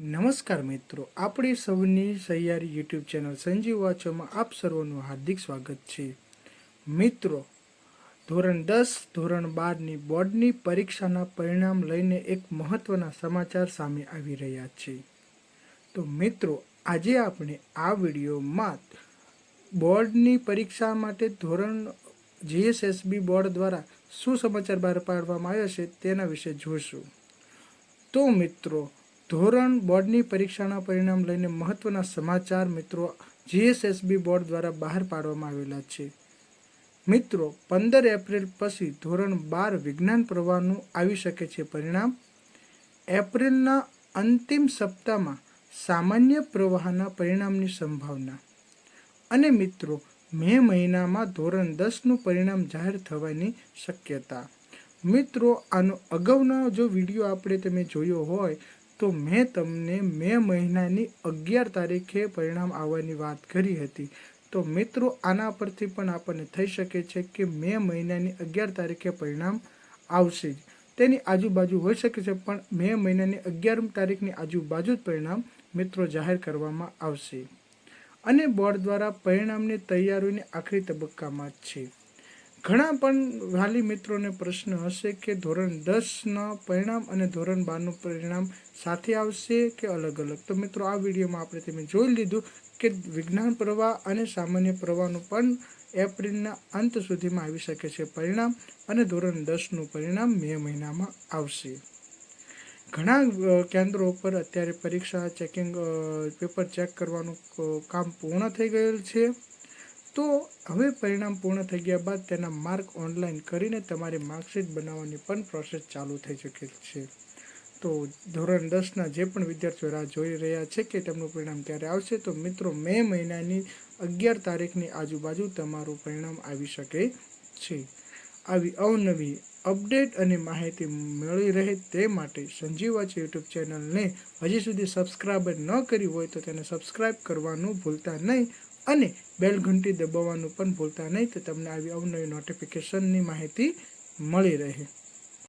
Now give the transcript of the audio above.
નમસ્કાર મિત્રો, આપણી સૌની સહિયારી યુટ્યુબ ચેનલ સંજીવ વાંચોમાં આપ સર્વનું હાર્દિક સ્વાગત છે. મિત્રો, ધોરણ દસ, ધોરણ બારની બોર્ડની પરીક્ષાના પરિણામ લઈને એક મહત્ત્વના સમાચાર સામે આવી રહ્યા છે. તો મિત્રો, આજે આપણે આ વિડીયોમાં બોર્ડની પરીક્ષા માટે ધોરણ જીએસએસબી બોર્ડ દ્વારા શું સમાચાર બહાર પાડવામાં આવ્યા છે તેના વિશે જોઈશું તો મિત્રો ધોરણ બોર્ડની પરીક્ષાના પરિણામ લઈને મહત્વના સમાચાર મિત્રો જીએસએસબી બોર્ડ દ્વારા બહાર પાડવામાં આવેલા છે. મિત્રો, પંદર એપ્રિલ પછી ધોરણ બાર વિજ્ઞાન પ્રવાહનું આવી શકે છે પરિણામ. એપ્રિલના અંતિમ સપ્તાહમાં સામાન્ય પ્રવાહના પરિણામની સંભાવના. અને મિત્રો, મે મહિનામાં ધોરણ દસનું પરિણામ જાહેર થવાની શક્યતા. મિત્રો, આનો અગાઉનો જો વીડિયો આપણે તમે જોયો હોય તો મેં તમને મે મહિનાની અગિયાર તારીખે પરિણામ આવવાની વાત કરી હતી. તો મિત્રો, આના પરથી પણ આપણને થઈ શકે છે કે મે મહિનાની અગિયાર તારીખે પરિણામ આવશે. જ તેની આજુબાજુ હોઈ શકે છે, પણ મે મહિનાની અગિયાર તારીખની આજુબાજુ જ પરિણામ મિત્રો જાહેર કરવામાં આવશે. અને બોર્ડ દ્વારા પરિણામની તૈયારીની આખરી તબક્કામાં છે. ઘણા પણ વાલી મિત્રોને પ્રશ્ન હશે કે ધોરણ દસના પરિણામ અને ધોરણ બારનું પરિણામ સાથે આવશે કે અલગ અલગ? તો મિત્રો, આ વિડીયોમાં આપણે તમે જોઈ લીધું કે વિજ્ઞાન પ્રવાહ અને સામાન્ય પ્રવાહનું પણ એપ્રિલના અંત સુધીમાં આવી શકે છે પરિણામ અને ધોરણ દસનું પરિણામ મે મહિનામાં આવશે. ઘણા કેન્દ્રો ઉપર અત્યારે પરીક્ષા, ચેકિંગ પેપર ચેક કરવાનું કામ પૂર્ણ થઈ ગયેલ છે. તો હવે પરિણામ પૂર્ણ થઈ ગયા બાદ તેના માર્ક ઓનલાઈન કરીને તમારી માર્કશીટ બનાવવાની પણ પ્રોસેસ ચાલુ થઈ શકે છે. તો ધોરણ દસના જે પણ વિદ્યાર્થીઓ રાહ જોઈ રહ્યા છે કે તેમનું પરિણામ ક્યારે આવશે, તો મિત્રો મે મહિનાની અગિયાર તારીખની આજુબાજુ તમારું પરિણામ આવી શકે છે. આવી અવનવી અપડેટ અને માહિતી મળી રહે તે માટે સંજીવાચ યુટ્યુબ ચેનલને હજી સુધી સબસ્ક્રાઈબ ન કરી હોય તો તેને સબસ્ક્રાઈબ કરવાનું ભૂલતા નહીં અને બેલ ઘંટી દબાવવાનું પણ ભૂલતા નહીં તો તમને આવી અવનવી નોટિફિકેશનની માહિતી મળી રહે.